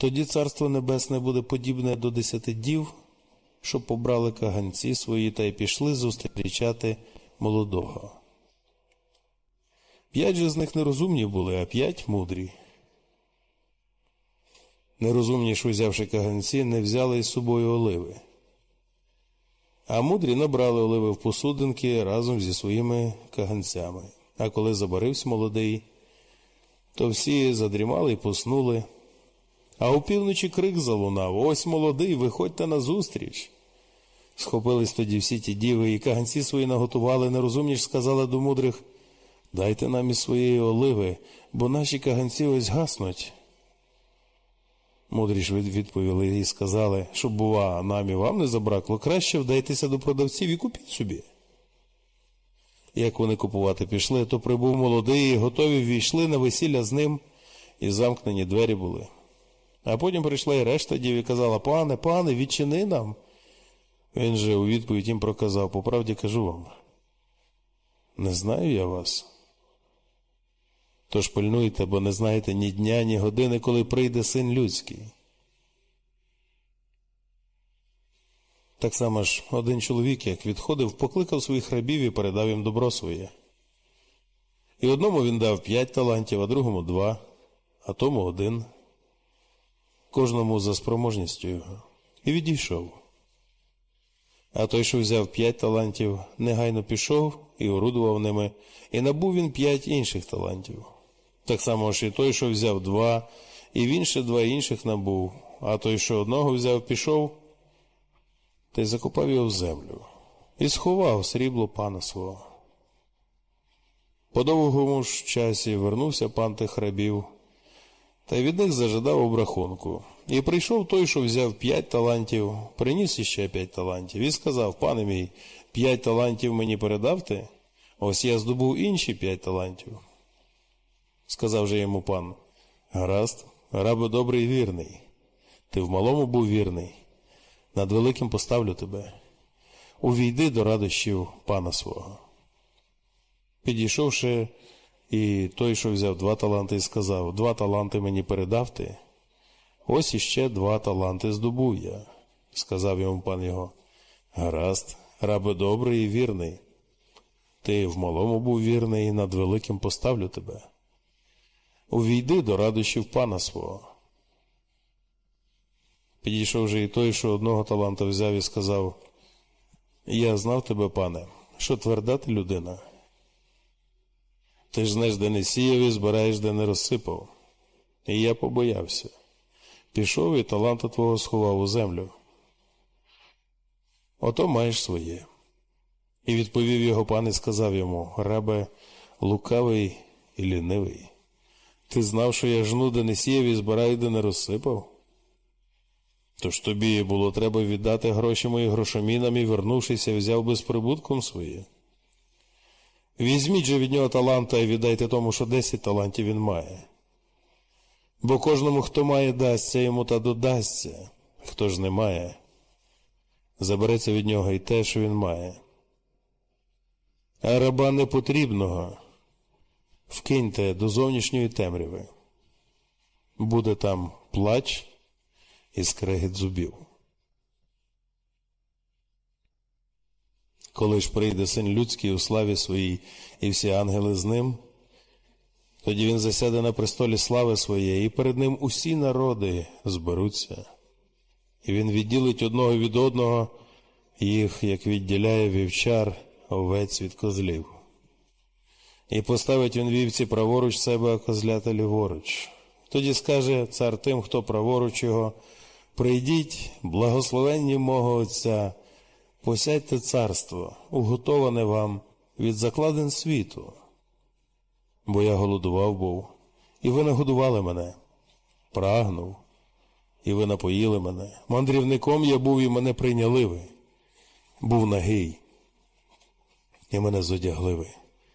Тоді царство небесне буде подібне до десяти дів, що побрали каганці свої та й пішли зустрічати молодого. П'ять же з них нерозумні були, а п'ять мудрі. Нерозумні ж, узявши каганці, не взяли із собою оливи. А мудрі набрали оливи в посудинки разом зі своїми каганцями. А коли забарився молодий, то всі задрімали й поснули. А опівночі крик залунав Ось молодий, виходьте назустріч. Схопились тоді всі ті діви, і каганці свої наготували, нерозумні ж сказали до мудрих Дайте нам із своєї оливи, бо наші каганці ось гаснуть. Мудрі ж відповіли і сказали, щоб, бува, нам і вам не забракло, краще вдайтеся до продавців і купіть собі. Як вони купувати пішли, то прибув молодий, і готові ввійшли на весілля з ним, і замкнені двері були. А потім прийшла і решта дів і казала, пане, пане, відчини нам. Він же у відповідь їм проказав, по правді кажу вам. Не знаю я вас. Тож пильнуйте, бо не знаєте ні дня, ні години, коли прийде син людський. Так само ж один чоловік, як відходив, покликав своїх рабів і передав їм добро своє. І одному він дав п'ять талантів, а другому два, а тому один, кожному за спроможністю його, і відійшов. А той, що взяв п'ять талантів, негайно пішов і орудував ними, і набув він п'ять інших талантів. Так само ж і той, що взяв два, і він ще два інших набув, а той, що одного взяв, пішов, та й закопав його в землю, і сховав срібло пана свого. По довгому ж часі вернувся пан тих рабів, та від них зажадав обрахунку. І прийшов той, що взяв п'ять талантів, приніс іще п'ять талантів, і сказав, пане мій, п'ять талантів мені передавте, ось я здобув інші п'ять талантів. Сказав же йому пан, гаразд, рабе добрий вірний. Ти в малому був вірний, над великим поставлю тебе. Увійди до радощів пана свого. Підійшовши, і той, що взяв два таланти, і сказав, два таланти мені передав ти, ось іще два таланти здобув я, сказав йому пан його. Гаразд, рабе добрий і вірний. Ти в малому був вірний, і над великим поставлю тебе. Увійди до радощів пана свого. Підійшов же і той, що одного таланта взяв і сказав, Я знав тебе, пане, що тверда ти людина. Ти ж знаєш, де не сіяв і збираєш, де не розсипав. І я побоявся. Пішов і таланта твого сховав у землю. Ото маєш своє. І відповів його пан і сказав йому, рабе, лукавий і лінивий. Ти знав, що я жну, де не сіяв і збираю, де не розсипав? Тож тобі було треба віддати гроші мої грошомінам і, вернувшися, взяв безприбутком своє. Візьміть же від нього таланта і віддайте тому, що десять талантів він має. Бо кожному, хто має, дасться йому та додасться, хто ж не має, забереться від нього і те, що він має. А раба непотрібного вкиньте до зовнішньої темряви. Буде там плач і скрегіт зубів. Коли ж прийде син людський у славі своїй, і всі ангели з ним, тоді він засяде на престолі слави своєї, і перед ним усі народи зберуться, і він відділить одного від одного їх, як відділяє вівчар овець від козлів. І поставить він вівці праворуч себе, а козлята ліворуч. Тоді скаже цар тим, хто праворуч його, прийдіть, благословенні мого Отця, посядьте царство, уготоване вам від закладин світу. Бо я голодував був, і ви нагодували мене, прагнув, і ви напоїли мене. Мандрівником я був, і мене прийняли ви. Був нагий, і мене зодягли ви.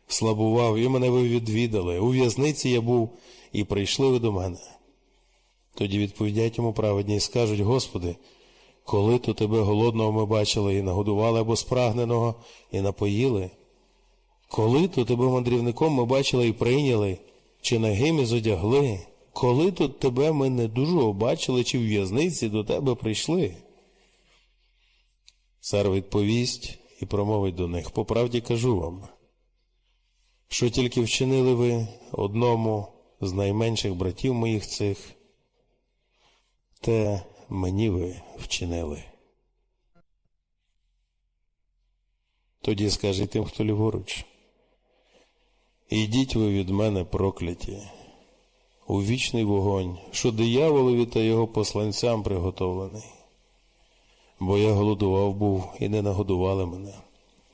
Слабував, і мене ви відвідали. У в'язниці я був, і прийшли ви до мене. Тоді відповідять йому праведні і скажуть, Господи, коли то тебе голодного ми бачили і нагодували або спрагненого, і напоїли? Коли то тебе мандрівником ми бачили і прийняли, чи нагим і зодягли, коли тут тебе ми не дуже бачили, чи в в'язниці до тебе прийшли? Цар відповість і промовить до них, по правді кажу вам, що тільки вчинили ви одному з найменших братів моїх цих, те мені ви вчинили. Тоді скаже тим, хто ліворуч. Ідіть ви від мене прокляті, у вічний вогонь, що дияволові та його посланцям приготовлений. Бо я голодував був і не нагодували мене,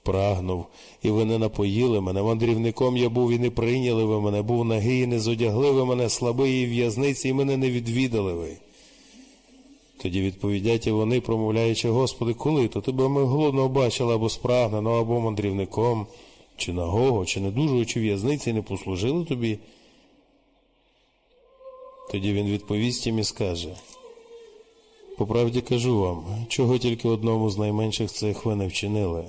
прагнув, і ви не напоїли мене, мандрівником я був і не прийняли ви мене, був нагий і не зодягли ви мене, слабий і в'язниці, і мене не відвідали ви. Тоді відповідять і вони, промовляючи, Господи, коли то тебе ми голодного бачили або спрагнено, або мандрівником, чи нагого, чи недужого, чи в'язниці не послужили тобі. Тоді він відповість їм і скаже, по правді кажу вам, чого тільки одному з найменших цих ви не вчинили.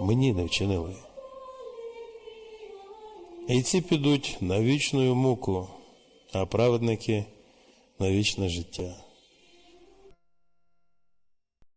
Мені не вчинили. І ці підуть на вічну муку, а праведники на вічне життя.